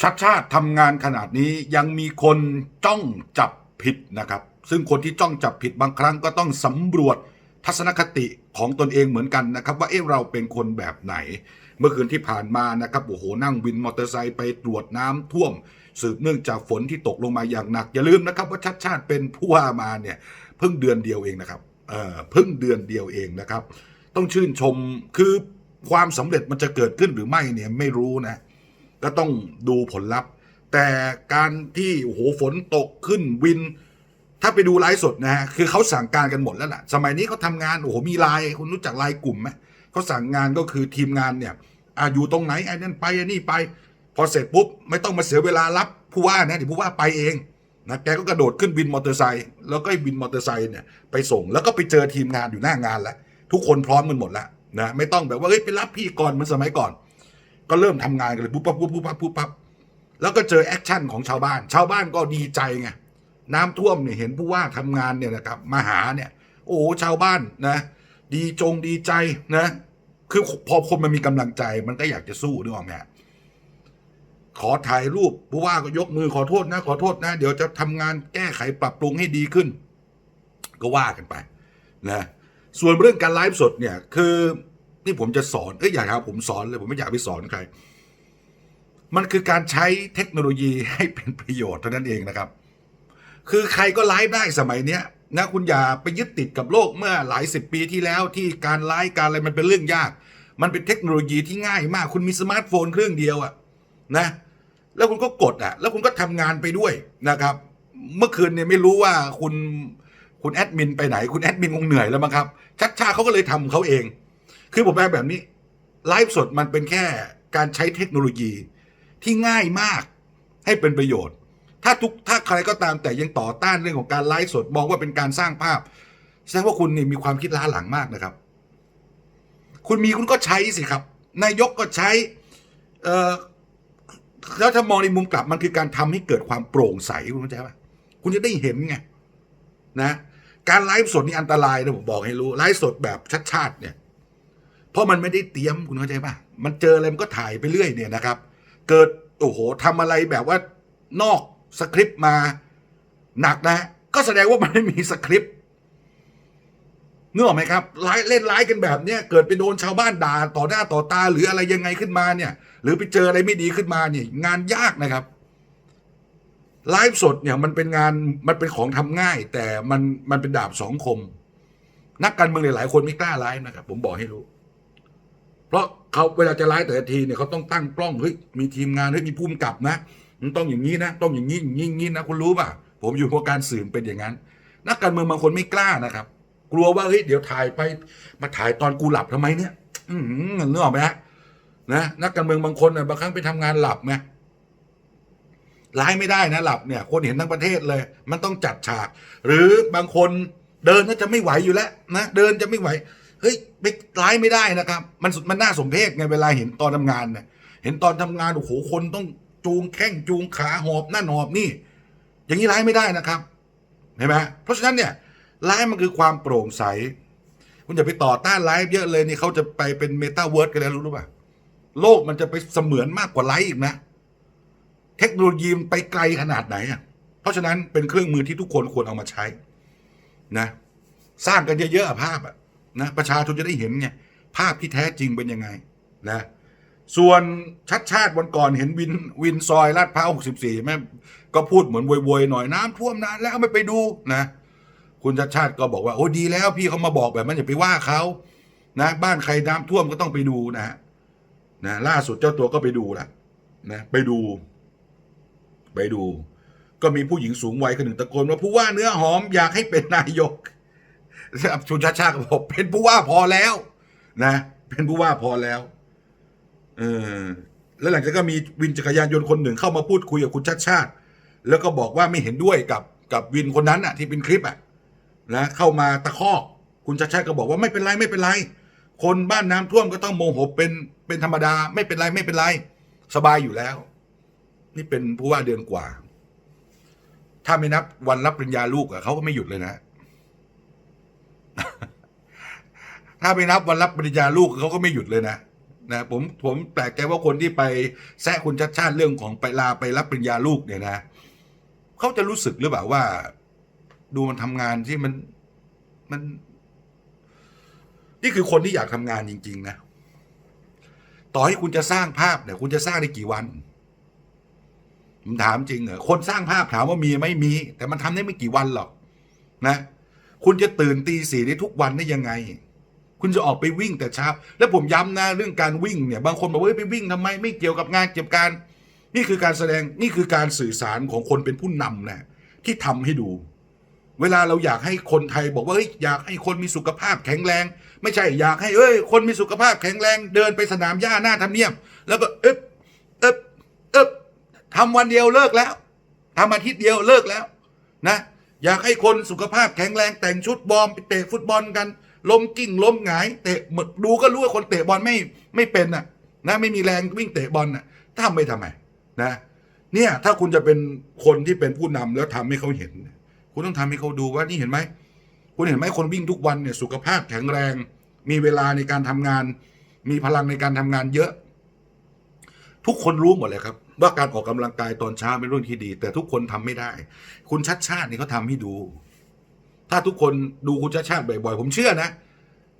ชัดชาติทำงานขนาดนี้ยังมีคนจ้องจับผิดนะครับ ซึ่งคนที่จ้องจับผิดบางครั้งก็ต้องสำรวจทัศนคติของตนเองเหมือนกันนะครับ ว่าเอ๊ะเราเป็นคนแบบไหน เมื่อคืนที่ผ่านมานะครับโอ้โหนั่งวินมอเตอร์ไซค์ไปตรวจน้ำท่วม สืบเนื่องจากฝนที่ตกลงมาอย่างหนัก อย่าลืมนะครับว่าชัดชาติเป็นผู้ว่ามาเนี่ยเพิ่งเดือนเดียวเองนะครับเออเพิ่งเดือนเดียวเองนะครับ ต้องชื่นชมคือความสำเร็จมันจะเกิดขึ้นหรือไม่เนี่ยไม่รู้นะ ก็ต้องดูผลลัพธ์ แต่การที่โอ้โหฝนตกขึ้นวิน ถ้าไปดูไลฟ์สดนะฮะคือเขาสั่งการกันหมดแล้วล่ะ สมัยนี้เขาทำงานโอ้โหมีไลน์คุณรู้จักไลน์กลุ่มไหมเขาสั่งงานก็คือทีมงานเนี่ยอะอยู่ตรงไหนไอ้นั่นไปไอ้นี่ไป พอเสร็จปุ๊บไม่ต้องมาเสียเวลารับผู้ว่านะเดี๋ยวผู้ว่าไปเองนะแกก็กระโดดขึ้นวินมอเตอร์ไซค์แล้วก็ให้วินมอเตอร์ไซค์เนี่ยไปส่งแล้วก็ไปเจอทีมงานอยู่หน้างานแล้วทุกคนพร้อมกันหมดแล้วนะไม่ต้องแบบว่าเฮ้ยไปรับพี่ก่อนเหมือนสมัยก่อน ก็เริ่มทำงานกันเลยปุ๊บปั๊บปุ๊บปุ๊บปั๊บปุ๊บปั๊บแล้วก็เจอแอคชั่นของชาวบ้าน ชาวบ้านก็ดีใจไงน้ำท่วมเนี่ยเห็นผู้ว่าทำงานเนี่ยนะครับมาหาเนี่ย โอ้ชาวบ้านนะ ดีจงดีใจนะ คือพอคนมันมีกำลังใจมันก็อยากจะสู้นึกออกไหมฮะขอถ่ายรูปผู้ว่าก็ยกมือขอโทษนะ ขอโทษนะ เดี๋ยวจะทำงานแก้ไขปรับปรุงให้ดีขึ้น ก็ว่ากันไปนะส่วนเรื่องการไลฟ์สดเนี่ยคือ นี่ผมจะสอนเอ้ยอยากครับผมสอนเลยผมไม่อยากไปสอนใคร มันคือการใช้เทคโนโลยีให้เป็นประโยชน์เท่านั้นเองนะครับ คือใครก็ไลฟ์ได้สมัยเนี้ยนะคุณอย่าไปยึดติดกับโลกเมื่อหลายสิบปีที่แล้วที่การไลฟ์การอะไรมันเป็นเรื่องยาก มันเป็นเทคโนโลยีที่ง่ายมาก คุณมีสมาร์ทโฟนเครื่องเดียวอะนะ แล้วคุณก็กดอะแล้วคุณก็ทำงานไปด้วยนะครับ เมื่อคืนเนี่ยไม่รู้ว่าคุณคุณแอดมินไปไหน คุณแอดมินคงเหนื่อยแล้วมั้งครับ ชัดชาเขาก็เลยทำเขาเอง คือผมแปลแบบนี้ไลฟ์สดมันเป็นแค่การใช้เทคโนโลยีที่ง่ายมากให้เป็นประโยชน์ ถ้าทุกถ้าใครก็ตามแต่ยังต่อต้านเรื่องของการไลฟ์สดมองว่าเป็นการสร้างภาพแสดงว่าคุณนี่มีความคิดล้าหลังมากนะครับ คุณมีคุณก็ใช้สิครับ นายกก็ใช้แล้วถ้ามองในมุมกลับมันคือการทำให้เกิดความโปร่งใสคุณเข้าใจป่ะคุณจะได้เห็นไงนะ การไลฟ์สดนี่อันตรายนะผมบอกให้รู้ไลฟ์สดแบบชัดๆเนี่ย เพราะมันไม่ได้เตรียมคุณเข้าใจป่ะมันเจออะไรมันก็ถ่ายไปเรื่อยเนี่ยนะครับ เกิดโอ้โหทำอะไรแบบว่านอกสคริปต์มาหนักนะ ก็แสดงว่ามันไม่มีสคริปต์เนึกอไหมครับไลฟ์เล่นไลฟ์กันแบบเนี้ยเกิดไปโดนชาวบ้านด่าต่อหน้าต่อตา หรืออะไรยังไงขึ้นมาเนี่ย หรือไปเจออะไรไม่ดีขึ้นมาเนี่ย งานยากนะครับไลฟ์สดเนี่ยมันเป็นงานมันเป็นของทำง่าย แต่มันมันเป็นดาบสองคม นักการเมืองหลายๆคนไม่กล้าไลฟ์นะครับ ผมบอกให้รู้ เพราะเขาเวลาจะไลฟ์แต่ละทีเนี่ยเขาต้องตั้งกล้องเฮ้ยมีทีมงานเฮ้ยมีภูมิกับนะมันต้องอย่างนี้นะ ต้องอย่างนี้อย่างนี้อย่างนี้นะคุณรู้ป่ะผมอยู่วงการสื่อเป็นอย่างนั้น นักการเมืองบางคนไม่กล้านะครับ กลัวว่าเฮ้ยเดี๋ยวถ่ายไปมาถ่ายตอนกูหลับทำไมเนี่ย อืมนึกออกไหมฮะนะนักการเมืองบางคนน่ะบางครั้งไปทำงานหลับไงไลฟ์ไม่ได้นะหลับเนี่ย คนเห็นทั้งประเทศเลย มันต้องจัดฉาก หรือบางคนเดินก็จะไม่ไหวอยู่แล้วนะเดินจะไม่ไหว เฮ้ยไปไลฟ์ไม่ได้นะครับ มันสุดมันน่าสมเพชไงเวลาเห็นตอนทำงานเนี่ยเห็นตอนทำงานโอ้โหคนต้องจูงแข้งจูงขาหอบหน้าหอบนี่ อย่างนี้ไลฟ์ไม่ได้นะครับเห็นไหมเพราะฉะนั้นเนี่ยไลฟ์มันคือความโปร่งใส คุณอย่าไปต่อต้านไลฟ์เยอะเลยนี่เขาจะไปเป็นเมตาเวิร์ดกันแล้วรู้หรือเปล่าโลกมันจะไปเสมือนมากกว่าไลฟ์อีกนะ เทคโนโลยีมันไปไกลขนาดไหนอะเพราะฉะนั้นเป็นเครื่องมือที่ทุกคนควรเอามาใช้นะ สร้างกันเยอะๆภาพอะ นะประชาชนจะได้เห็นไงภาพที่แท้จริงเป็นยังไงนะส่วนชัดชาติวันก่อนเห็นวินวินซอยลาดพร้าว64แม่ก็พูดเหมือนโวยๆหน่อยน้ำท่วมนานแล้วไม่ไปดูนะ คุณชัดชาติก็บอกว่าโอ้ดีแล้วพี่เขามาบอกแบบนั้นอย่าไปว่าเขานะบ้านใครน้ำท่วมก็ต้องไปดูนะฮะนะล่าสุดเจ้าตัวก็ไปดูและนะไปดู ไปดู ก็มีผู้หญิงสูงวัยคนหนึ่งตะโกนว่าผู้ว่าเนื้อหอมอยากให้เป็นนายก คุณชาชาติก็บอกเป็นผู้ว่าพอแล้ว นะ เป็นผู้ว่าพอแล้ว เออแล้วหลังจากก็มีวินจักรยานยนต์คนหนึ่งเข้ามาพูดคุยกับคุณชาติชาติ แล้วก็บอกว่าไม่เห็นด้วยกับกับวินคนนั้นอะ ที่เป็นคลิปอะนะเข้ามาตะคอกคุณชาติชาติก็บอกว่าไม่เป็นไรไม่เป็นไร คนบ้านน้ำท่วมก็ต้องโมโหเป็นเป็นธรรมดา ไม่เป็นไรไม่เป็นไร สบายอยู่แล้ว นี่เป็นผู้ว่าเดือนกว่า ถ้าไม่นับวันรับปริญญาลูกอะเขาก็ไม่หยุดเลยนะ ถ้าไม่นับวันรับปริญญาลูกเขาก็ไม่หยุดเลยนะนะผมผมแปลกใจว่าคนที่ไปแซะคุณชัดชาติเรื่องของไปลาไปรับปริญญาลูกเนี่ยนะเขาจะรู้สึกหรือเปล่าว่า ดูมันทำงานที่มันมัน นี่คือคนที่อยากทำงานจริง ๆ นะ ต่อให้คุณจะสร้างภาพเนี่ย คุณจะสร้างได้กี่วันผมถามจริงเหรอคนสร้างภาพถามว่ามีไม่มี แต่มันทำได้ไม่กี่วันหรอก นะ คุณจะตื่นตีสี่ได้ทุกวันได้ยังไง คุณจะออกไปวิ่งแต่เช้า แล้วผมย้ำนะเรื่องการวิ่งเนี่ย บางคนบอกว่าไปวิ่งทำไมไม่เกี่ยวกับงานเกี่ยวกับการ นี่คือการแสดงนี่คือการสื่อสารของคนเป็นผู้นำนะที่ทำให้ดู เวลาเราอยากให้คนไทยบอกว่าเฮ้ยอยากให้คนมีสุขภาพแข็งแรง ไม่ใช่อยากให้เอ้ย คนมีสุขภาพแข็งแรง เดินไปสนามหญ้าหน้าทำเนียบแล้วก็เอ๊บเอ๊บเอ๊บทำวันเดียวเลิกแล้วทำอาทิตย์เดียวเลิกแล้วนะ อยากให้คนสุขภาพแข็งแรงแต่งชุดบอลไปเตะฟุตบอลกันล้มกิ้งล้มหงาย เตะหมดดูก็รู้ว่าคนเตะบอลไม่ไม่เป็นน่ะ นะไม่มีแรงวิ่งเตะบอลน่ะทำไปทำไมนะ เนี่ยถ้าคุณจะเป็นคนที่เป็นผู้นำแล้วทำให้เขาเห็น คุณต้องทำให้เขาดูว่านี่เห็นไหมคุณเห็นไหมคนวิ่งทุกวันเนี่ยสุขภาพแข็งแรง มีเวลาในการทำงาน มีพลังในการทำงานเยอะ ทุกคนรู้หมดเลยครับ ว่าการออกกำลังกายตอนเช้าเป็นเรื่องที่ดี แต่ทุกคนทำไม่ได้ คุณชัดชาตินี่เขาทำให้ดู ถ้าทุกคนดูคุณชัดชาติบ่อยๆ ผมเชื่อนะ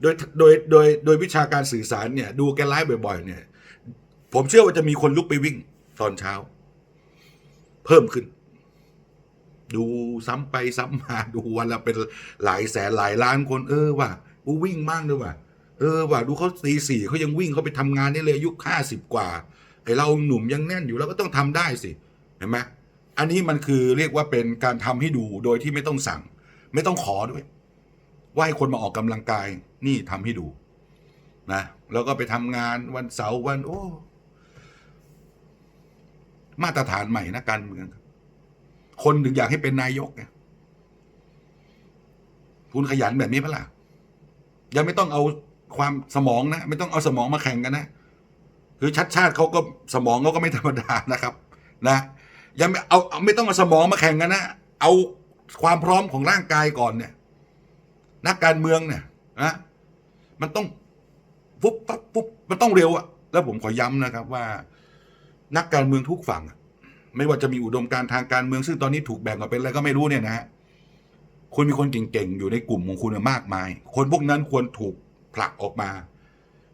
โดยโดยโดยโดยวิชาการสื่อสารเนี่ย ดูแกไลฟ์บ่อย ๆ เนี่ย ผมเชื่อว่าจะมีคนลุกไปวิ่งตอนเช้า เพิ่มขึ้น ดูซ้ำไปซ้ำมาดูวันละเป็นหลายแสนหลายล้านคนเออว่ะกูวิ่งมากด้วยว่ะเออว่ะดูเขาตีสี่เขายังวิ่งเขาไปทำงานได้เลยอายุห้าสิบกว่า ไอเราหนุ่มยังแน่นอยู่แล้วก็ต้องทำได้สิเห็นไหมอันนี้มันคือเรียกว่าเป็นการทำให้ดูโดยที่ไม่ต้องสั่ง ไม่ต้องขอด้วย ว่าให้คนมาออกกำลังกายนี่ทำให้ดูนะแล้วก็ไปทำงานวันเสาร์วันโอ้มาตรฐานใหม่นะการเมืองคนถึงอยากให้เป็นนายกไงคุณขยันแบบนี้ปะล่ะยังไม่ต้องเอาความสมองนะ ไม่ต้องเอาสมองมาแข่งกันนะ คือชัดชาติเขาก็สมองเขาก็ไม่ธรรมดานะครับ นะยังไม่เอาไม่ต้องเอาสมองมาแข่งกันนะ เอาความพร้อมของร่างกายก่อนเนี่ย นักการเมืองเนี่ยนะมันต้องปุ๊บปั๊บปุ๊บมันต้องเร็วอะแล้วผมขอย้ำนะครับว่า นักการเมืองทุกฝั่งไม่ว่าจะมีอุดมการทางการเมืองซึ่งตอนนี้ถูกแบ่งออกเป็นอะไรก็ไม่รู้เนี่ยนะฮะคุณมีคนเก่งๆอยู่ในกลุ่มของคุณมากมาย คนพวกนั้นควรถูกผลักออกมา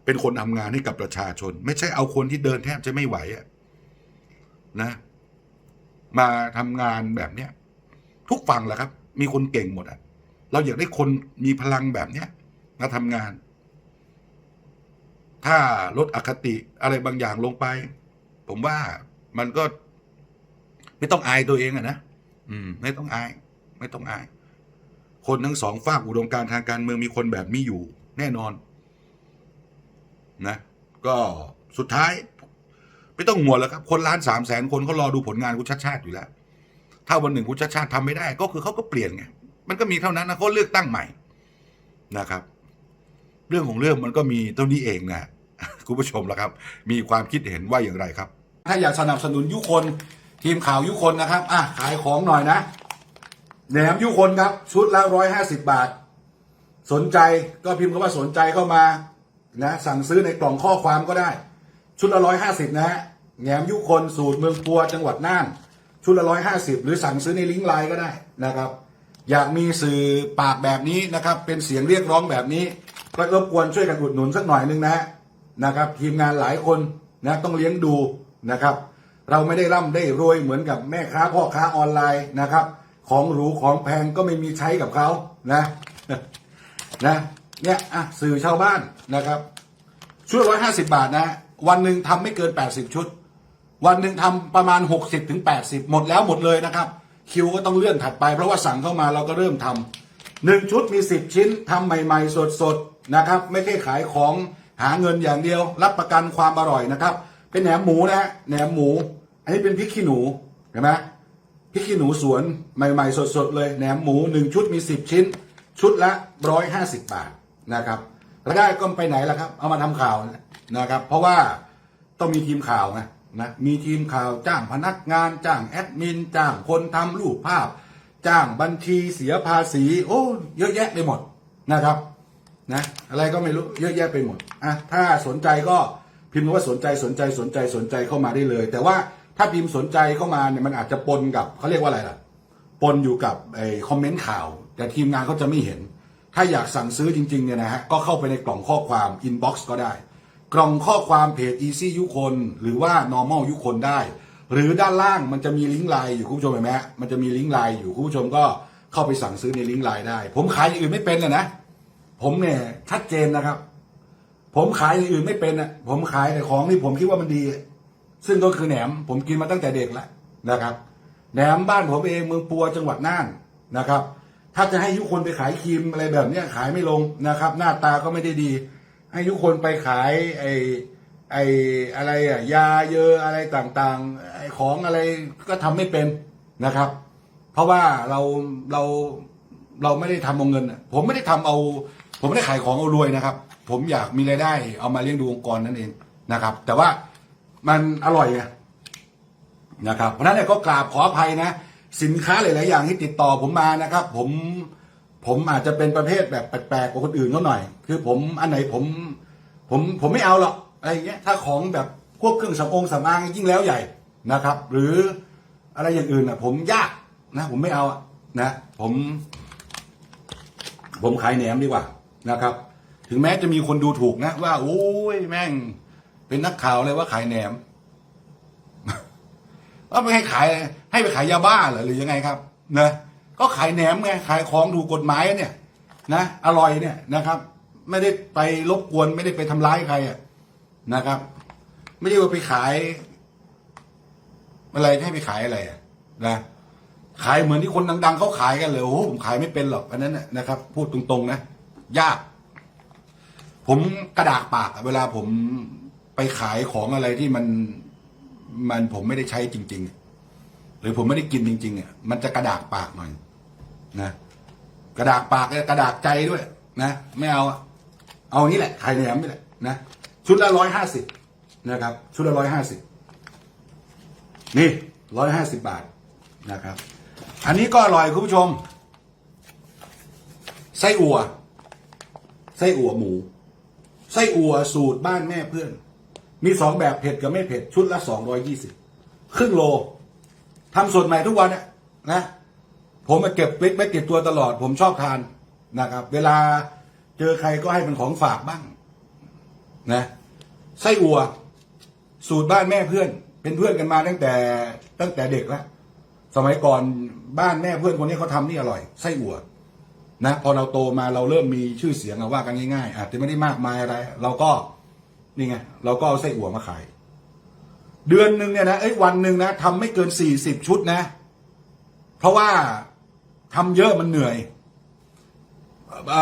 เป็นคนทำงานให้กับประชาชน ไม่ใช่เอาคนที่เดินแทบจะไม่ไหวอะนะ มาทำงานแบบเนี้ย ทุกฝั่งแหละครับ มีคนเก่งหมดอะเราอยากได้คนมีพลังแบบเนี้ยมาทำงาน ถ้าลดอคติอะไรบางอย่างลงไป ผมว่ามันก็ ไม่ต้องอายตัวเองอะนะอืม ไม่ต้องอาย ไม่ต้องอาย คนทั้งสองฝากอุดมการทางการเมืองมีคนแบบนี้อยู่ แน่นอน นะก็สุดท้าย ไม่ต้องห่วงแล้วครับ คนล้านสามแสนคนเขารอดูผลงานคุณชาติชาติอยู่แล้ว ถ้าวันหนึ่งคุณชาติชาติทำไม่ได้ ก็คือเขาก็เปลี่ยนไงมันก็มีเท่านั้นนะเขาเลือกตั้งใหม่นะครับ เรื่องของเรื่องมันก็มีเท่านี้เองนะคุณผู้ชมละครับ มีความคิดเห็นว่าอย่างไรครับ ถ้าอยากสนับสนุนยุคนทีมข่าวยุคนนะครับอะขายของหน่อยนะแหนมยุคนครับ ชุดละร้อยห้าสิบบาท สนใจก็พิมพ์คำว่าสนใจเข้ามา นะสั่งซื้อในกล่องข้อความก็ได้ ชุดละร้อยห้าสิบนะฮะแหนมยุคนสูตรเมืองปัวจังหวัดน่าน ชุดละร้อยห้าสิบหรือสั่งซื้อในลิงก์ไลน์ก็ได้นะครับ อยากมีสื่อปากแบบนี้นะครับ เป็นเสียงเรียกร้องแบบนี้ก็รบกวนช่วยกันอุดหนุนสักหน่อยหนึงนะฮะนะครับ ทีมงานหลายคนนะต้องเลี้ยงดูนะครับ เราไม่ได้ร่ำได้รวยเหมือนกับแม่ค้าพ่อค้าออนไลน์นะครับ ของหรูของแพงก็ไม่มีใช้กับเขานะนะ เนี่ยอะสื่อชาวบ้านนะครับ ชุดร้อยห้าสิบาทนะ วันหนึ่งทำไม่เกินแปดสิบชุด วันหนึ่งทำประมาณหกสิบถึงแปดสิบหมดแล้วหมดเลยนะครับ คิวก็ต้องเลื่อนถัดไปเพราะว่าสั่งเข้ามาเราก็เริ่มทำหนึ่งชุดมีสิบชิ้นทำใหม่ ๆ สดๆนะครับ ไม่ใช่ขายของหาเงินอย่างเดียว รับประกันความอร่อยนะครับ เป็นแหนมหมูนะฮะแหนมหมู อันนี้เป็นพริกขี้หนูเห็นไหมพริกขี้หนูสวนใหม่ ๆ สดๆเลยแหนมหมูหนึ่งชุดมีสิบชิ้น ชุดละร้อยห้าสิบบาท นะครับแล้วได้ก็ไปไหนล่ะครับ เอามาทำข่าวนะครับ เพราะว่าต้องมีทีมข่าวไงนะมีทีมข่าวจ้างพนักงาน จ้างแอดมิน จ้างคนทำรูปภาพ จ้างบัญชีเสียภาษี โอ้เยอะแยะไปหมดนะครับนะอะไรก็ไม่รู้เยอะแยะไปหมดอะถ้าสนใจก็พิมพ์ว่าสนใจสนใจสนใจสนใจเข้ามาได้เลย แต่ว่าถ้าพิมพ์สนใจเข้ามาเนี่ยมันอาจจะปนกับเขาเรียกว่าอะไรล่ะ ปนอยู่กับไอ้คอมเมนต์ข่าว แต่ทีมงานเขาจะไม่เห็น ถ้าอยากสั่งซื้อจริงๆเนี่ยนะฮะก็เข้าไปในกล่องข้อความ inbox ก็ได้ กล่องข้อความเพจ easy ยุคนหรือว่า normal ยุคนได้ หรือด้านล่างมันจะมีลิงก์ไลน์อยู่คุณผู้ชมเห็นไหมมันจะมีลิงก์ไลน์อยู่คุณผู้ชมก็เข้าไปสั่งซื้อในลิงก์ไลน์ได้ ผมขายอย่างอื่นไม่เป็นเลยนะผมเนี่ยชัดเจนนะครับ ผมขายอย่างอื่นไม่เป็นอะผมขายแต่ของที่ผมคิดว่ามันดี ซึ่งก็คือแหนม ผมกินมาตั้งแต่เด็กแล้วนะครับแหนมบ้านผมเองเมืองปัวจังหวัดน่านนะครับ ถ้าจะให้ยุคนไปขายครีมอะไรแบบเนี้ยขายไม่ลงนะครับ หน้าตาก็ไม่ได้ดี ให้ยุคนไปขายไอ้ไอ้อะไรอะยาเยอะอะไรต่างๆไอของอะไรก็ทำไม่เป็นนะครับ เพราะว่าเราเราเราไม่ได้ทำเอาเงินผมไม่ได้ทำเอา ผมไม่ได้ขายของเอารวยนะครับ ผมอยากมีรายได้ เอามาเลี้ยงดูองค์กรนั่นเองนะครับ แต่ว่ามันอร่อยนะครับ เพราะฉะนั้นเนี่ยก็กราบขออภัยนะ สินค้าหลาย ๆ อย่างที่ติดต่อผมมานะครับ ผมผมอาจจะเป็นประเภทแบบแปลก ๆ กว่าคนอื่นเขาหน่อย คือผมอันไหนผม ผมผมไม่เอาหรอกอะไรอย่างเงี้ยถ้าของแบบพวกเครื่องสำอางสำอางยิ่งแล้วใหญ่นะครับ หรืออะไรอย่างอื่นอะ ผมยากนะ ผมไม่เอานะ ผม ผมขายแหนมดีกว่านะครับ ถึงแม้จะมีคนดูถูกนะ ว่าโอ้ยแม่ง เป็นนักข่าวเลยว่าขายแหนมว่าไม่ให้ขาย ให้ไปขายยาบ้าเหรอหรือยังไงครับนะก็ขายแหนมไงขายของถูกกฎหมายเนี่ยนะอร่อยเนี่ยนะครับ ไม่ได้ไปรบกวนไม่ได้ไปทำร้ายใครอะนะครับ ไม่ได้ว่าไปขายอะไรให้ไปขายอะไรอะนะขายเหมือนที่คนดัง ๆเขาขายกันเลยโอ้ผมขายไม่เป็นหรอกอันนั้นนะครับ พูดตรงๆนะยาก ผมกระดากปากเวลาผมไปขายของอะไรที่มันมันผมไม่ได้ใช้จริง ๆ หรือผมไม่ได้กินจริงๆอะมันจะกระดากปากหน่อยนะกระดากปากกระดากใจด้วย นะไม่เอาเอาอย่างนี้แหละขายแหนมนี่แหละนะชุดละร้อยห้าสิบนะครับ ชุดละร้อยห้าสิบนี่ร้อยห้าสิบบาทนะครับ อันนี้ก็อร่อยคุณผู้ชม ไส้อั่วไส้อั่วหมู ไส้อั่วสูตรบ้านแม่เพื่อน มีสองแบบเผ็ดกับไม่เผ็ด ชุดละสองร้อยยี่สิบครึ่งโล ทำสดใหม่ทุกวันนะ ผมมาเก็บไว้ติดตัวตลอด ผมชอบทานนะครับ เวลาเจอใครก็ให้เป็นของฝากบ้างนะไส้อั่วสูตรบ้านแม่เพื่อน เป็นเพื่อนกันมาตั้งแต่ตั้งแต่เด็กแล้วสมัยก่อนบ้านแม่เพื่อนคนนี้เขาทำนี่อร่อยไส้อั่วนะพอเราโตมาเราเริ่มมีชื่อเสียงว่ากันง่ายๆอาจจะไม่ได้มากมายอะไร เราก็นี่ไงเราก็เอาไส้อั่วมาขาย เดือนหนึ่งเนี่ยนะเอ้ยวันหนึ่งนะทำไม่เกินสี่สิบชุดนะ เพราะว่าทำเยอะมันเหนื่อยอ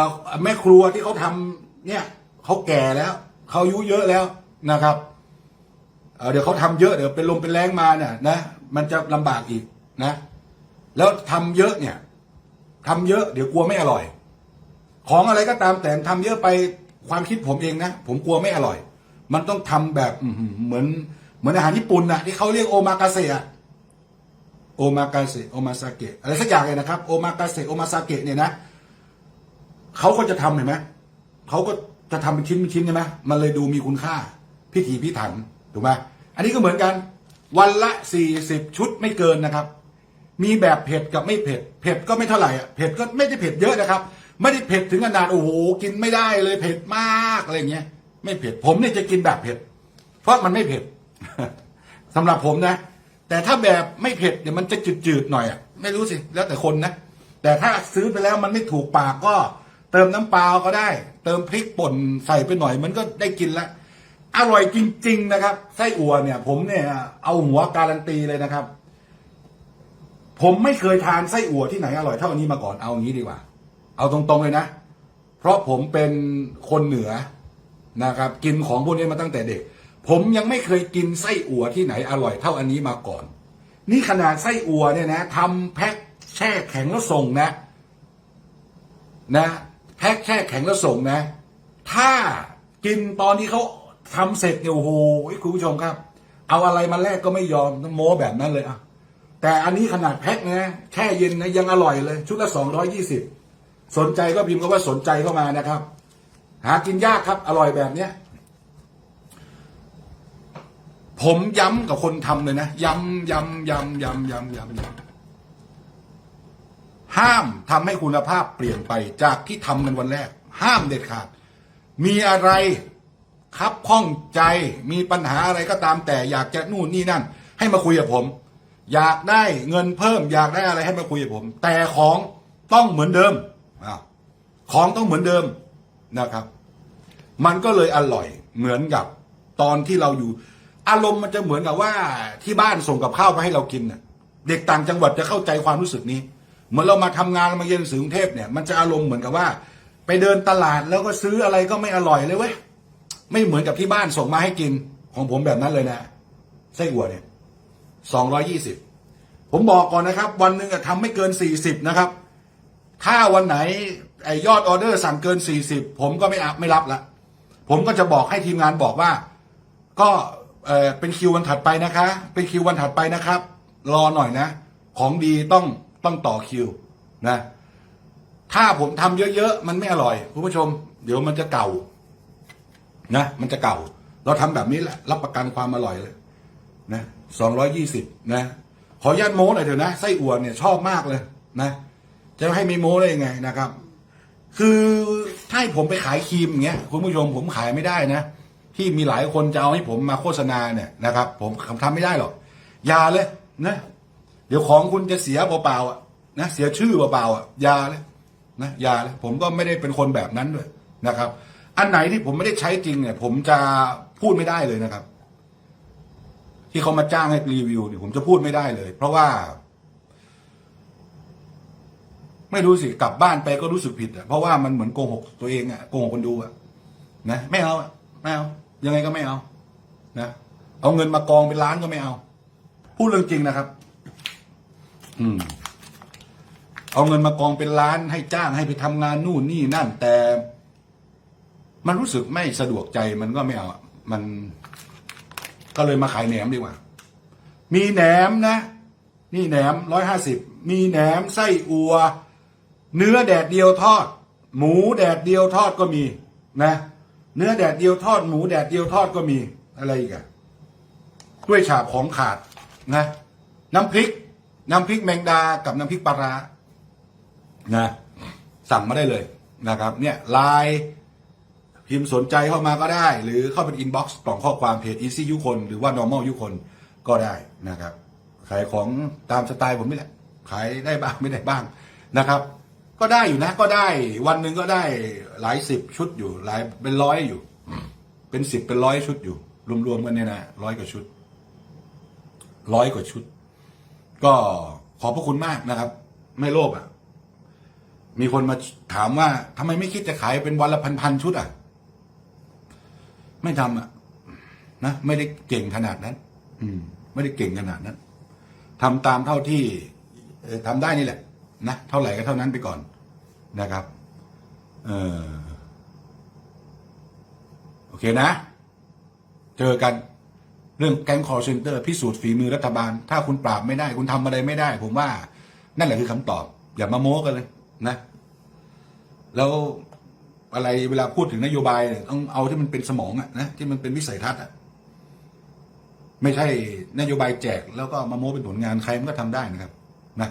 แม่ครัวที่เขาทำเนี่ยเขาแก่แล้วเขาอายุเยอะแล้วนะครับเเดี๋ยวเขาทำเยอะเดี๋ยวเป็นลมเป็นแรงมาเนี่ยนะมันจะลำบากอีกนะ แล้วทำเยอะเนี่ยทำเยอะเดี๋ยวกลัวไม่อร่อย ของอะไรก็ตามแต่ทำเยอะไปความคิดผมเองนะผมกลัวไม่อร่อย มันต้องทำแบบเหมือน เหมือนอาหารญี่ปุ่นนะที่เขาเรียกโอมากาเสะโอมากาเสะโอมาซาเกะอะไรสักอย่างเลยนะครับ โอมากาเสะโอมาซาเกะเนี่ยนะเขาก็จะทำเห็นไหมเขาก็จะทำเป็นชิ้นเป็นชิ้นใช่ไหมมันเลยดูมีคุณค่า พิถีพิถันถูกไหมอันนี้ก็เหมือนกัน วันละสี่สิบชุดไม่เกินนะครับ มีแบบเผ็ดกับไม่เผ็ด เผ็ดก็ไม่เท่าไหร่อะเผ็ดก็ไม่ได้เผ็ดเยอะนะครับ ไม่ได้เผ็ดถึงขนาดโอ้โหกินไม่ได้เลยเผ็ดมากอะไรเงี้ย ไม่เผ็ดผมเนี่ยจะกินแบบเผ็ด เพราะมันไม่เผ็ด สำหรับผมนะ แต่ถ้าแบบไม่เผ็ดเดี๋ยวมันจะจืดๆหน่อยอะไม่รู้สิแล้วแต่คนนะ แต่ถ้าซื้อไปแล้วมันไม่ถูกปากก็ เติมน้ำปลาก็ได้ เติมพริกป่นใส่ไปหน่อย มันก็ได้กินละอร่อยจริง ๆ นะครับไส้อั่วเนี่ย ผมเนี่ย เอาหัวการันตีเลยนะครับ ผมไม่เคยทานไส้อั่วที่ไหนอร่อยเท่านนี้มาก่อนเอาอย่างนี้ดีกว่า เอาตรงๆเลยนะ เพราะผมเป็นคนเหนือนะครับ กินของพวกนี้มาตั้งแต่เด็ก ผมยังไม่เคยกินไส้อั่วที่ไหนอร่อยเท่าอันนี้มาก่อน นี่ขนาดไส้อั่วเนี่ยนะทำแพ็คแช่แข็งแล้วส่งนะ นะแพ็คแช่แข็งแล้วส่งนะ ถ้ากินตอนที่เขาทำเสร็จเนี่ยโอ้โหคุณผู้ชมครับ เอาอะไรมาแลกก็ไม่ยอมต้องโม้แบบนั้นเลยอะแต่อันนี้ขนาดแพ็คนะแช่เย็นนะยังอร่อยเลย ชุดละสองร้อยี่สิบสนใจก็พิมพ์ก็ว่าสนใจเข้ามานะครับ หากินยากครับ อร่อยแบบเนี้ย ผมย้ำกับคนทำเลยนะ ย้ำย้ำย้ำย้ำย้ำย้ำย้ำห้ามทำให้คุณภาพเปลี่ยนไปจากที่ทำกันวันแรก ห้ามเด็ดขาด มีอะไรคับข้องใจมีปัญหาอะไรก็ตามแต่อยากจะนู่นนี่นั่น ให้มาคุยกับผม อยากได้เงินเพิ่ม อยากได้อะไรให้มาคุยกับผม แต่ของต้องเหมือนเดิมของต้องเหมือนเดิมนะครับ มันก็เลยอร่อยเหมือนกับตอนที่เราอยู่ อารมณ์มันจะเหมือนกับว่าที่บ้านส่งกับข้าวมาให้เรากินน่ะ เด็กต่างจังหวัดจะเข้าใจความรู้สึกนี้เหมือนเรามาทำงานมาเรียนหนังสือกรุงเทพเนี่ยมันจะอารมณ์เหมือนกับว่า ไปเดินตลาดแล้วก็ซื้ออะไรก็ไม่อร่อยเลยเว้ยไม่เหมือนกับที่บ้านส่งมาให้กิน ของผมแบบนั้นเลยนะไส้อั่วเนี่ยสองร้อยี่สิบผมบอกก่อนนะครับ วันหนึ่งอะทำไม่เกินสี่สิบนะครับ ถ้าวันไหนไอยอดออเดอร์สั่งเกิน40ผมก็ไม่อัพไม่รับละผมก็จะบอกให้ทีมงานบอกว่า ก็ เออเป็นคิววันถัดไปนะคะ เป็นคิววันถัดไปนะครับ รอหน่อยนะ ของดีต้องต้องต่อคิวนะ ถ้าผมทำเยอะๆ มันไม่อร่อยคุณผู้ชม เดี๋ยวมันจะเก่า นะ มันจะเก่า เราทำแบบนี้แหละ รับประกันความอร่อยเลย นะสองร้อยี่สิบนะ ขออนุญาตโม้หน่อยเถอะนะไส้อั่วเนี่ยชอบมากเลย นะจะให้ไม่โม้ได้ยังไงนะครับ คือถ้าให้ผมไปขายครีมอย่างเงี้ยคุณผู้ชมผมขายไม่ได้นะ ที่มีหลายคนจะเอาให้ผมมาโฆษณาเนี่ยนะครับ ผมทำไม่ได้หรอกอย่าเลยนะเดี๋ยวของคุณจะเสียเปล่าๆอะนะเสียชื่อเปล่าๆอะอย่าเลยนะอย่าเลยผมก็ไม่ได้เป็นคนแบบนั้นด้วยนะครับ อันไหนที่ผมไม่ได้ใช้จริงเนี่ย ผมจะพูดไม่ได้เลยนะครับ ที่เขามาจ้างให้รีวิวเนี่ยผมจะพูดไม่ได้เลย เพราะว่า ไม่รู้สิกลับบ้านไปก็รู้สึกผิดอะเพราะว่ามันเหมือนโกหกตัวเองอะโกหกคนดูอะนะไม่เอาไม่เอา ยังไงก็ไม่เอา นะ เอาเงินมากองเป็นล้านก็ไม่เอา พูดเรื่องจริงนะครับ อืม เอาเงินมากองเป็นล้านให้จ้างให้ไปทำงานนู่นนี่นั่น แต่ มันรู้สึกไม่สะดวกใจมันก็ไม่เอา มัน ก็เลยมาขายแหนมดีกว่า มีแหนมนะ นี่แหนมร้อยห้าสิบ มีแหนมไส้อัว เนื้อแดดเดียวทอด หมูแดดเดียวทอดก็มี นะ เนื้อแดดเดียวทอดหมูแดดเดียวทอดก็มีอะไรอีกอะกล้วยฉาบของขาดนะ น้ำพริก น้ำพริกแมงดากับน้ำพริกปลาร้านะสั่งมาได้เลยนะครับ เนี่ยไลน์พิมพ์สนใจเข้ามาก็ได้ หรือเข้าเป็นอินบ็อกซ์กล่องข้อความเพจ Easy ยุคน หรือว่า Normal ยุคนก็ได้นะครับ ขายของตามสไตล์ผมนี่แหละ ขายได้บ้างไม่ได้บ้างนะครับ ก็ได้อยู่นะ ก็ได้ วันหนึ่งก็ได้หลายสิบชุดอยู่ หลายเป็นร้อยอยู่ เป็นสิบเป็นร้อยชุดอยู่ รวมๆกันเนี่ยนะร้อยกว่าชุดร้อยกว่าชุด ก็ขอบพระคุณมากนะครับ ไม่โลภอะ มีคนมาถามว่าทำไมไม่คิดจะขายเป็นวันละพันๆชุดอะ ไม่ทำอะนะไม่ได้เก่งขนาดนั้น อืม ไม่ได้เก่งขนาดนั้นทำตามเท่าที่ทำได้นี่แหละ นะเท่าไหร่ก็เท่านั้นไปก่อนนะครับเออโอเคนะ เจอกันเรื่องแก๊งคอร์เซนเตอร์พิสูจน์ฝีมือรัฐบาล ถ้าคุณปราบไม่ได้ คุณทำอะไรไม่ได้ ผมว่า นั่นแหละคือคำตอบ อย่ามาโม้กันเลยนะ แล้วอะไรเวลาพูดถึงนโยบายเนี่ยต้องเอาที่มันเป็นสมองอะนะที่มันเป็นวิสัยทัศน์อะไม่ใช่นโยบายแจกแล้วก็มาโม้เป็นผลงานใครมันก็ทำได้นะครับ นะ